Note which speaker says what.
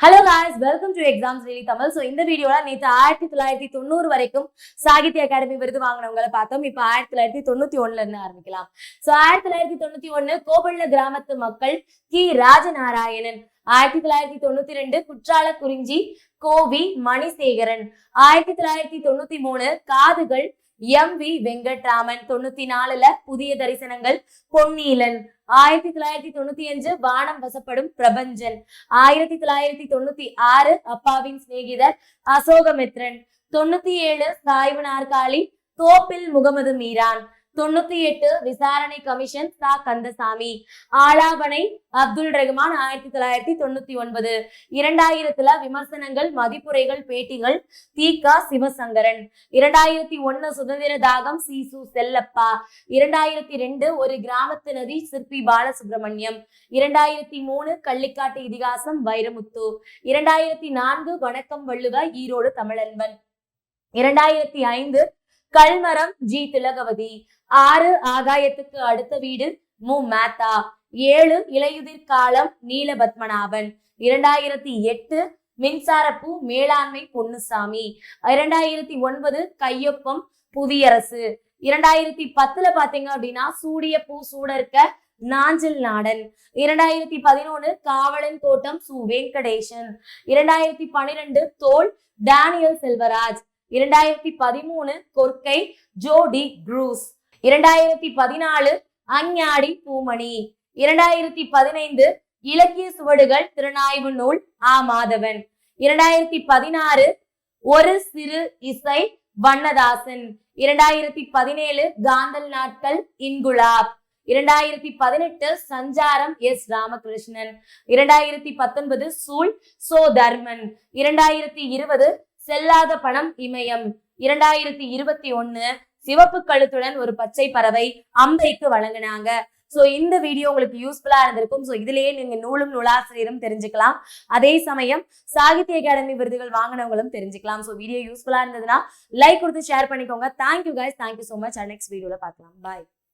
Speaker 1: Hello guys welcome to exams daily Tamil so இந்த வீடியோவில் நேற்று ஆயிரத்தி தொள்ளாயிரத்தி தொண்ணூறு வரைக்கும் சாகித்ய அகாடமி விருது வாங்கினவங்களை பார்த்தோம். இப்போ ஆயிரத்தி தொள்ளாயிரத்தி தொண்ணூத்தி ஒண்ணுல இருந்து ஆரம்பிக்கலாம். ஸோ ஆயிரத்தி தொள்ளாயிரத்தி தொண்ணூத்தி ஒன்று கோபள்ள கிராமத்து மக்கள் கி. ராஜநாராயணன் ஆயிரத்தி தொள்ளாயிரத்தி தொண்ணூத்தி ரெண்டு குற்றால குறிஞ்சி கோவி மணிசேகரன் ஆயிரத்தி தொள்ளாயிரத்தி தொண்ணூத்தி மூணு காதுகள் எம் வி வெங்கட்ராமன். தொண்ணூத்தி நாலுல புதிய தரிசனங்கள். பொன்னீலன் ஆயிரத்தி தொள்ளாயிரத்தி தொண்ணூத்தி அஞ்சு வானம் வசப்படும் பிரபஞ்சன். ஆயிரத்தி தொள்ளாயிரத்தி தொண்ணூத்தி ஆறு அப்பாவின் சிநேகிதர் அசோகமித்ரன். தொண்ணூத்தி ஏழு சாய்வு நாற்காலி தோப்பில் முகமது மீரான். தொண்ணூத்தி எட்டு விசாரணை கமிஷன் சா. கந்தசாமி. ஆலாபனை அப்துல் ரஹ்மான் ஆயிரத்தி தொள்ளாயிரத்தி தொண்ணூத்தி ஒன்பது. இரண்டாயிரத்துல விமர்சனங்கள் மதிப்புரைகள் பேட்டிகள் தீகா சிவசங்கரன். இரண்டாயிரத்தி ஒண்ணு சுதந்திர தாகம் சீசு செல்லப்பா. இரண்டாயிரத்தி ரெண்டு ஒரு கிராமத்து நதி சிற்பி பாலசுப்ரமணியம். இரண்டாயிரத்தி மூணு கள்ளிக்காட்டு இதிகாசம் வைரமுத்து. இரண்டாயிரத்தி நான்கு வணக்கம் வள்ளுவ ஈரோடு தமிழன்பன். இரண்டாயிரத்தி ஐந்து கல்மரம் ஜி திலகவதி. ஆறு ஆகாயத்துக்கு அடுத்த வீடு மு. மேத்தா. ஏழு இலையுதிர் காலம் நீலபத்மநாபன். இரண்டாயிரத்தி எட்டு மின்சாரப்பூ மேலாண்மை பொன்னுசாமி. இரண்டாயிரத்தி ஒன்பது கையொப்பம் புவியரசு. இரண்டாயிரத்தி பத்துல பாத்தீங்க அப்படின்னா சூடிய பூ சூடர்க்க நாஞ்சில் நாடன். இரண்டாயிரத்தி பதினொன்னு காவலன் தோட்டம் சு. வெங்கடேசன். இரண்டாயிரத்தி பனிரெண்டு தோல் டேனியல் செல்வராஜ். இரண்டாயிரத்தி பதிமூணு கொர்க்கை ஜோடி க்ரூஸ். இரண்டாயிரத்தி பதினாலு அஞ்ஞாடி பூமணி. இரண்டாயிரத்தி பதினைந்து இலக்கிய சுவடுகள் திறனாய்வு நூல் ஆ மாதவன். இரண்டாயிரத்தி பதினாறு ஒரு சிறு இசை வண்ணதாசன். இரண்டாயிரத்தி பதினேழு காந்தல் நாட்கள் இன்குலாப். இரண்டாயிரத்தி பதினெட்டு சஞ்சாரம் எஸ் ராமகிருஷ்ணன். இரண்டாயிரத்தி பத்தொன்பது சூல் சோ தர்மன் இரண்டாயிரத்தி இருபது செல்லாத பணம் இமயம். இரண்டாயிரத்தி இருபத்தி ஒண்ணு சிவப்பு கழுத்துடன் ஒரு பச்சை பறவை அம்பைக்கு வழங்கினாங்க. சோ இந்த வீடியோ உங்களுக்கு யூஸ்ஃபுல்லா இருந்திருக்கும். சோ இதுலயே நீங்க நூலும் நூலாசிரியரும் தெரிஞ்சுக்கலாம். அதே சமயம் சாகித்ய அகாடமி விருதுகள் வாங்கினவங்களும் தெரிஞ்சுக்கலாம். சோ வீடியோ யூஸ்ஃபுல்லா இருந்ததுன்னா லைக் கொடுத்து ஷேர் பண்ணிக்கோங்க. Thank you guys thank you so much next வீடியோல பார்க்கலாம். பாய்